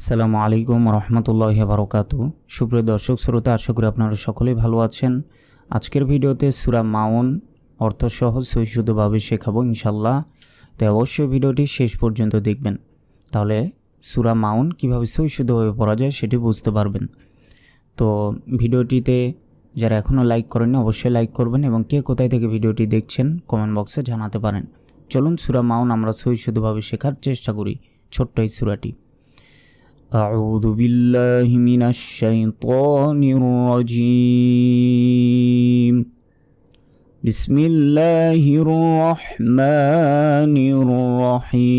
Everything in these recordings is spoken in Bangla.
আসসালামু আলাইকুম রহমতুল্লাহ বারকাতু। সুপ্রিয় দর্শক, শ্রোতা, আশা করি আপনারা সকলেই ভালো আছেন। আজকের ভিডিওতে সুরা মাউন অর্থসহ সৈশুদ্ধভাবে শেখাবো ইনশাল্লাহ তাই অবশ্যই ভিডিওটি শেষ পর্যন্ত দেখবেন। তাহলে সুরা মাউন কীভাবে সৈশুদ্ধভাবে পড়া যায় সেটি বুঝতে পারবেন। তো ভিডিওটিতে যারা এখনও লাইক করেননি, অবশ্যই লাইক করবেন এবং কে কোথায় থেকে ভিডিওটি দেখছেন কমেন্ট বক্সে জানাতে পারেন। চলুন সুরা মাউন আমরা সৈশুদ্ধভাবে শেখার চেষ্টা করি ছোট্ট এই সুরাটি। أعوذ بالله من الشيطان الرجيم. بسم الله الرحمن الرحيم.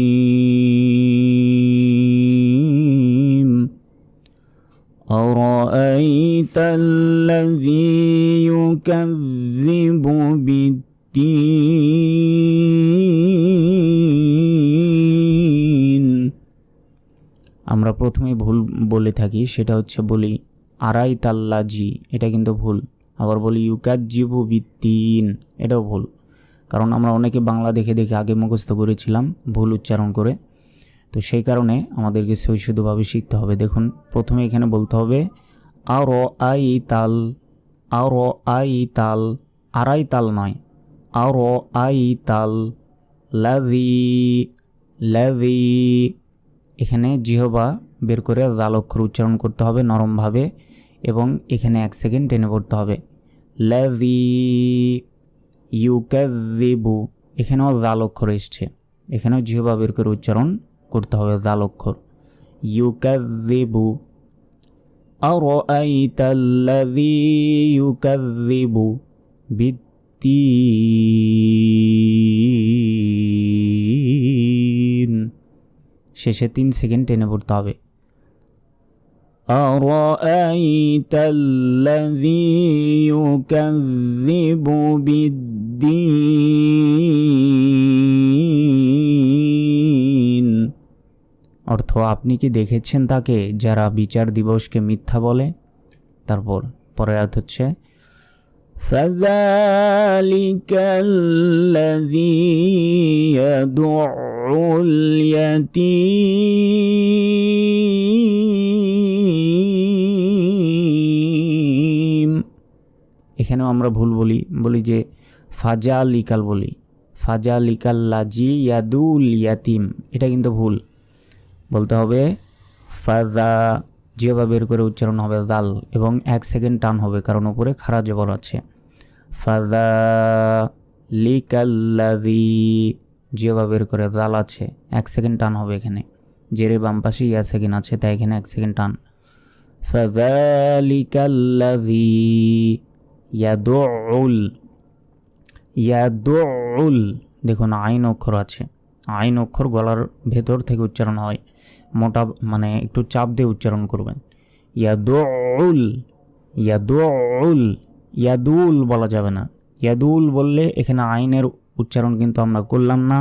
أرأيت الذي يكذب আমরা প্রথমে ভুল বলে থাকি, সেটা হচ্ছে বলি আড়াই তাল্লা জি এটা কিন্তু ভুল। আবার বলি ইউকাজিবু বিত্তিন এটাও ভুল। কারণ আমরা অনেকে বাংলা দেখে দেখে আগে মুখস্থ করেছিলাম ভুল উচ্চারণ করে। তো সেই কারণে আমাদেরকে সৈশুদ্ধভাবে শিখতে হবে। দেখুন, প্রথমে এখানে বলতে হবে আর আই তাল আর আই তাল আড়াই তাল নয় আর আই তাল লাভি লাভি এখানে জিহবা বের করে লাল অক্ষর উচ্চারণ করতে হবে নরমভাবে এবং এখানে এক সেকেন্ড টেনে পড়তে হবে লাভি ইউকাজিবু এখানেও লাল অক্ষর এসছে এখানেও জিহবা বের করে উচ্চারণ করতে হবে লাল অক্ষর ইউকাজিবু أرأيت الذي يكذب بالدين শেষে তিন সেকেন্ড টেনে পড়তে হবে أرأيت الذي يكذب بالدين অর্থ আপনি কি দেখেছেন তাকে যারা বিচার দিবসকে মিথ্যা বলে তারপর পরের অর্থ হচ্ছে فذلك الذي يدع اليتيم এখানেও আমরা ভুল বলি বলি যে ফাজা লিকাল বলি ফাজা লিকাল লাজি ইয়াদুল ইয়াতিম এটা কিন্তু ভুল বলতে হবে ফাজা জিওবা বের করে উচ্চারণ হবে দাল এবং এক সেকেন্ড টান হবে কারণ উপরে খারা জবর আছে ফাজা লিকাল্লাদি জিওবা বের করে দাল আছে, এক সেকেন্ড টান হবে এখানে। জেরে বাম পাশে ইয়া সেকেন্ড আছে, তাই এখানে এক সেকেন্ড টান। ফাজালিকাল্লাদি ইয়াদুল ইয়াদুল দেখুন, আইন অক্ষর আছে। আইন অক্ষর গলার ভেতর থেকে উচ্চারণ হয়। মোটা মানে একটু চাপ দিয়ে উচ্চারণ করবেন। ইয়াদুল ইয়াদুল ইয়াদুল বলা যাবে না। ইয়াদুল বললে এখানে আইনের উচ্চারণ কিন্তু আমরা করলাম না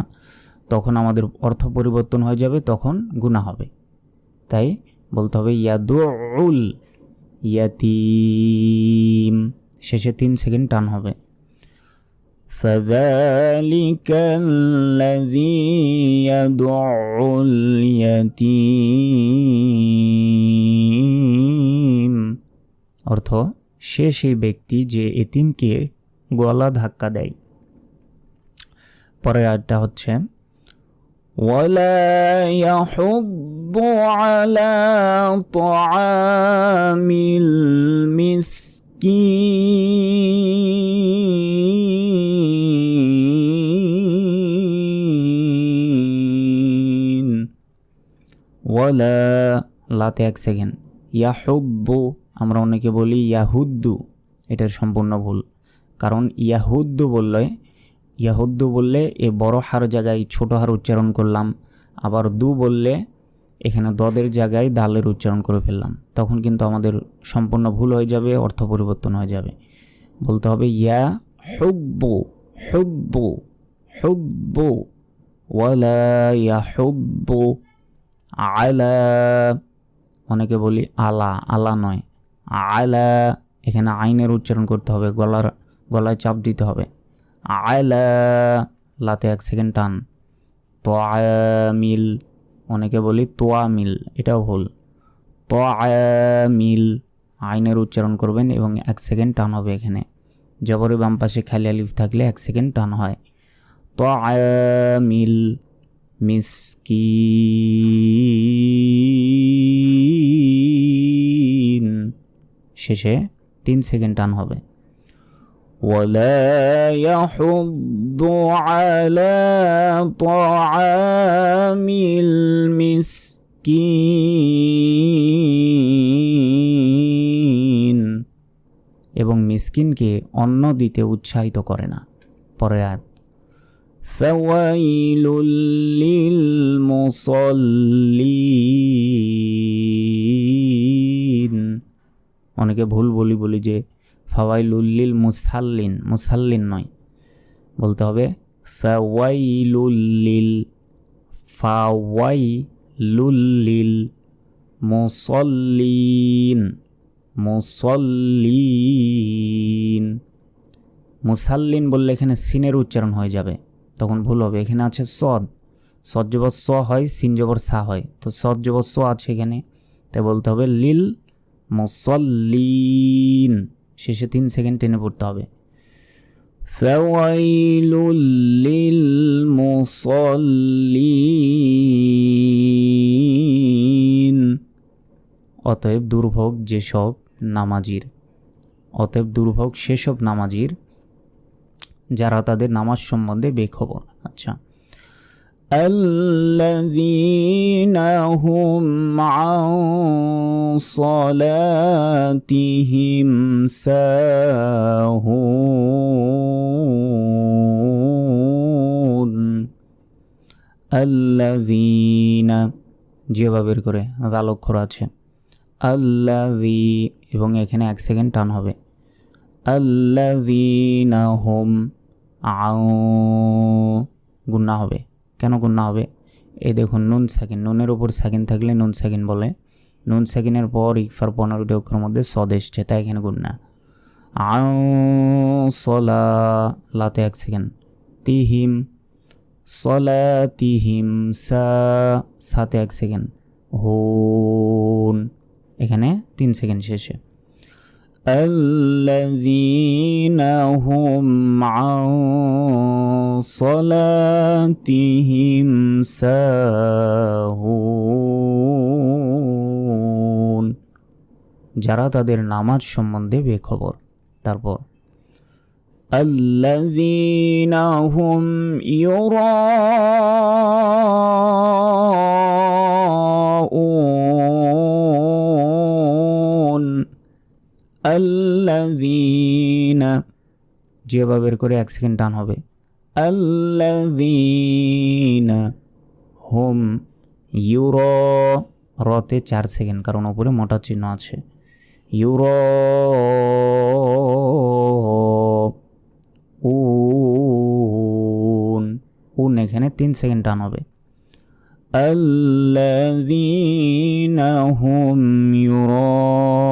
তখন আমাদের অর্থ পরিবর্তন হয়ে যাবে তখন গুণা হবে তাই বলতে হবে ইয়াদুল ইয়াতিম শেষে তিন সেকেন্ড টান হবে فذلك الذي يدع اليتيم অর্থ সে সেই ব্যক্তি যে এতিমকে গলা ধাক্কা দেয় পরের আয়টা হচ্ছে ولا يحض على طعام المسكين ওয়ালা লাতে এক সেকেন্ড ইয়াহুব্বু আমরা অনেকে বলি ইয়াহুদ্দু এটার সম্পূর্ণ ভুল কারণ ইয়াহুদ্দু বললে ইয়াহুদ্দু বললে, এ বড় হার জায়গায় ছোট হার উচ্চারণ করলাম। আবার দু বললে, এখানে দদের জায়গায় দালের উচ্চারণ করে ফেললাম। তখন কিন্তু আমাদের সম্পূর্ণ ভুল হয়ে যাবে, অর্থ পরিবর্তন হয়ে যাবে। বলতে হবে, ইয়া হুব্বু হুব্বু হুব্বু, ওয়ালা ইয়া হুব্বু আলা। অনেকে বলি, আলা আলা নয়, আলা। এখানে আইনের উচ্চারণ করতে হবে, গলার, গলায় চাপ দিতে হবে। আয়লা লাতে এক সেকেন্ড টান। তো তোয়ামিল, অনেকে বলি তোয়ামিল, এটাও ভুল। তামিল আইনের উচ্চারণ করবেন এবং এক সেকেন্ড টান হবে এখানে। জবরে বাম পাশে খালি আলিফ থাকলে এক সেকেন্ড টান হয়। তো তামিল মিসকিন, শেষে তিন সেকেন্ড টান হবে। ولا يحض على طعام المسكين এবং মিসকিনকে অন্ন দিতে উৎসাহিত করে না পরের আয়াত فويل للمصلين অনেকে ভুল বলি বলি যে ফাওয়াইলুল্লিল মুসাল্লিন মুসাল্লিন নয়। বলতে হবে ফাওয়াইলুল্লিল ফাওয়াইলুল্লিল মুসল্লিন মুসল্লিন। মুসাল্লিন বললে এখানে সিনের উচ্চারণ হয়ে যাবে, তখন ভুল হবে। এখানে আছে সদ। সদ জবর স হয়, সিন জবর সা হয়। তো সদ জবর স আছে এখানে। তাই বলতে হবে লিল মুসল্লিন। শেষে তিন সেকেন্ড টেনে পড়তে হবে فويل للمصلين অতএব দুর্ভোগ যেসব নামাজির অতএব দুর্ভোগ সেসব নামাজির যারা তাদের নামাজ সম্বন্ধে বেখবর আচ্ছা الذين هم عن صلاتهم ساهون الذين জিবা বের করে আলোক্ষর আছে আল্লাযী এবং এখানে এক সেকেন্ড টান হবে আল্লাযীনা হুম আও গুন্না হবে কেন গুন্না হবে? এই দেখুন, নুন সেকেন্ড নুনের উপর সেকেন্ড থাকলে নুন সেকেন্ড বলে। নুন সেকেন্ডের পর ইকফার পনেরোটি অক্ষরের মধ্যে এসছে, তাই এখানে গুন্না আও সলা, লাতে এক সেকেন্ড। তিহিম, সলা, তিহিম, সা এক সেকেন্ড। হুন, এখানে তিন সেকেন্ড শেষে। الذين هم عن صلاتهم ساهون যারা তাদের নামাজ সম্বন্ধে বেখবর তারপর الذين هم يراءون আল্লাযীনা। জিবা বের করে এক সেকেন্ড টান হবে। আল্লাযীনা হোম ইউর রতে চার সেকেন্ড, কারণ ওপরে মোটা চিহ্ন আছে। ইউর উন উন, এখানে তিন সেকেন্ড টান হবে। الذين هم يراءون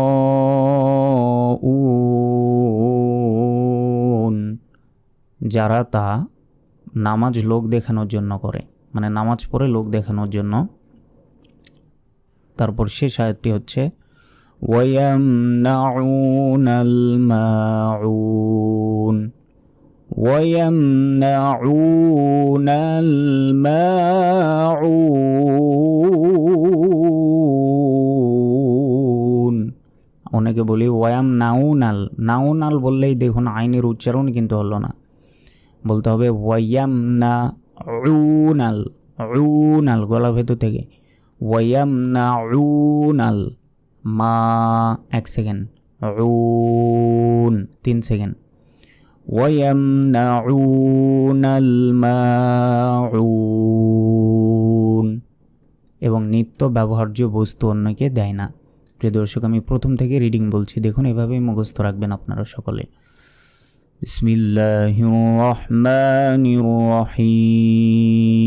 যারা তা নামাজ লোক দেখানোর জন্য করে মানে নামাজ পড়ে লোক দেখানোর জন্য তারপর শেষ আয়াতটি হচ্ছে ويمنعون الماعون ويمنعون الماعون অনেকে বলি ওয়াম নাউনাল নাউনাল বললেই দেখুন আইনের উচ্চারণ কিন্তু হলো না বলতে হবে ওয়াইয়াম না উনাল উনাল গলা ভেতর থেকে ওয়াইয়াম না উনাল মা এক সেকেন্ড উন তিন সেকেন্ড ويمنعون الماعون এবং নিত্য ব্যবহার্য বস্তু অন্যকে দেয় না প্রিয় দর্শক আমি প্রথম থেকে রিডিং বলছি দেখুন এভাবেই মুখস্থ রাখবেন আপনারা সকলে বিসমিল্লাহির রহমানির রহিম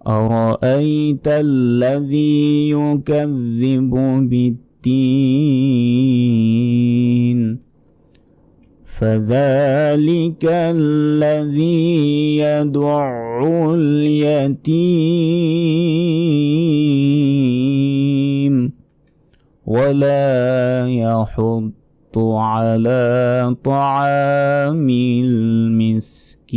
أرأيت الذي يكذب بالدين فذلك الذي يدع اليتيم ولا يحض على طعام المسكين.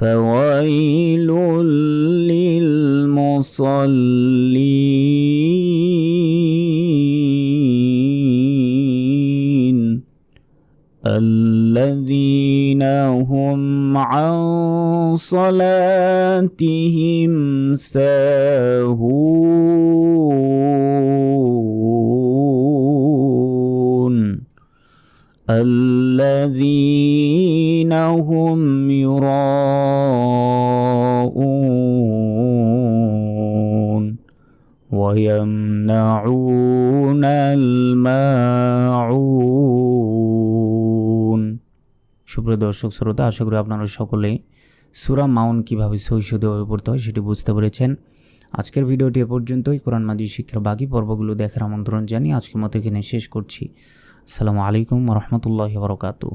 فويل للمصلين عن صلاتهم ساهون الذين هم يراءون ويمنعون الماعون সুপ্রিয় দর্শক শ্রোতা, আশা করি আপনারা সকলে সুরা মাউন কীভাবে সহিষ্ণুভাবে পড়তে হয় সেটি বুঝতে পেরেছেন। আজকের ভিডিওটি এ পর্যন্তই। কোরআন মাদি শিক্ষার বাকি পর্বগুলো দেখার আমন্ত্রণ জানিয়ে আজকের মতো এখানে শেষ করছি। আসসালামু আলাইকুম রহমতুল্লাহ বরকাতু